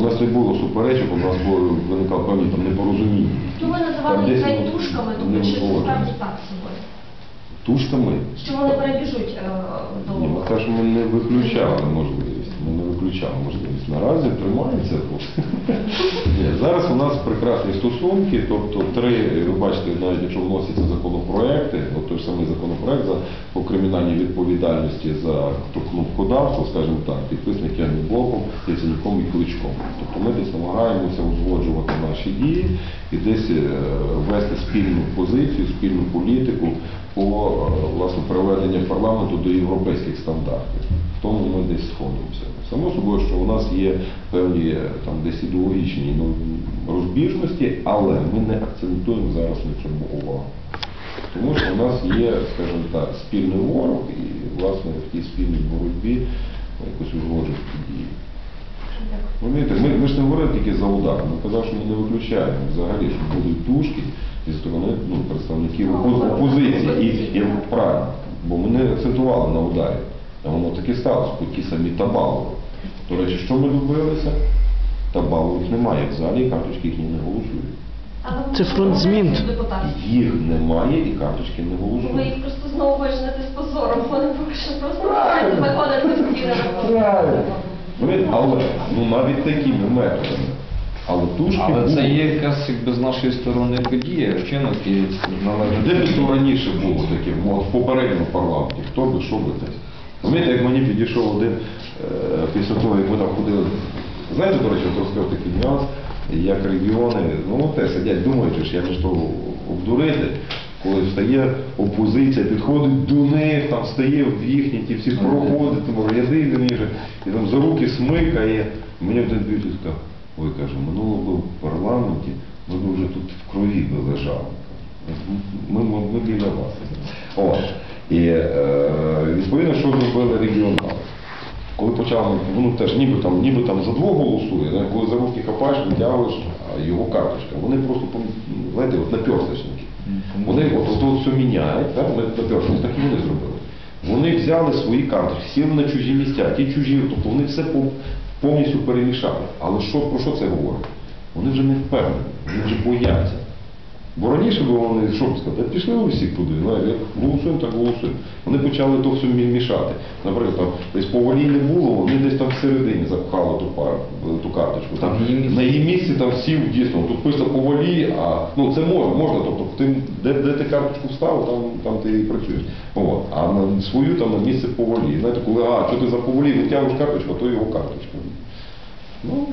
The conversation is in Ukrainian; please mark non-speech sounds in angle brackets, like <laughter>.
у нас не було суперечок, у нас було виникало певні там непорозуміння. Що ви називали їх ну, тушками, не тому що справді так сьогодні. Тушками. Що вони перебіжуть е, Ні, ми до кажемо, ми не виключали можливість. Ми не виключали можливість. Наразі тримається. <laughs> Ні, зараз у нас прекрасні стосунки, тобто три, ви бачите, навіть якщо вносяться законопроекти, от той ж самий законопроект за по кримінальній відповідальності за кнопкодавство, скажімо так, підписаний Кельним блоком, Тобто ми десь намагаємося узгоджувати наші дії і десь е, вести спільну позицію, спільну політику по е, власне приведенню парламенту до європейських стандартів. В тому ми десь сходимося. Само собою, що у нас є певні е, там десь ідеологічні ну, розбіжності, але ми не акцентуємо зараз на цьому увагу. Тому що у нас є, скажімо так, спільний ворог, і власне в тій спільній боротьбі якось узгоджувати дії. Розумієте, ми, ми ж не говорили тільки за удар. Ми казали, що ми не виключаємо взагалі, що будуть тушки зі сторони ну, представників опо- опозиції. І, і правильно, бо ми не акцентували на ударі. А воно таки сталося, по ті самі табалови. До речі, що ми добилися? Табалових немає в залі, і карточки їхні не голосують. Але Це фронт змін. депутатів. Їх немає і карточки не Ви голосують. їх просто знову вижнете з позором. Вони поки що просто не виходять на Правильно. <laughs> Але ну навіть такими методами. Але тушки Але це були. є якась якби з нашої сторони подія, вчинок і належить. Де б то раніше було таке, от, в попередньому парламенті, хто би, що би десь. Розумієте, як мені підійшов один е, після того, як ми там ходили. Знаєте, до речі, от розказав такий нюанс, як регіони, ну те сидять, думають, що як же то обдурити, коли встає опозиція, підходить до них, там стає в їхні ті всі проходи, там ряди вірніше, і там за руки смикає. Мені один б'ють сказав, ой, каже, минулого в парламенті, ми б вже тут в крові би лежали. Ми, ми, ми біля вас. О, і е, відповідно, що зробили регіонали. Коли почали, ну теж ніби там, ніби там за двох голосує, да, коли за руки хапаєш, витягуєш його карточка. Вони просто, знаєте, от наперсточники. Вони от, от, все міняють, так, ми наперсточники, так і вони зробили. Вони взяли свої карточки, сіли на чужі місця, ті чужі, тобто вони все повністю перемішали. Але що, про що це говорить? Вони вже не впевнені, вони вже бояться. Бо раніше було вони, що б сказати, пішли ви всі туди, знаєте, як голосуємо, так голосуємо. Вони почали то все мішати. Наприклад, там десь по волі не було, вони десь там всередині запхали ту, пар, ту карточку. Там, На її місці. на її місці там сів дійсно, тут писано по волі, а ну це можна, можна, тобто ти, де, де ти карточку вставив, там, там ти і працюєш. От. А на свою там на місце по волі. Знаєте, коли, а, що ти за поволі витягуєш карточку, то його карточка. Ну,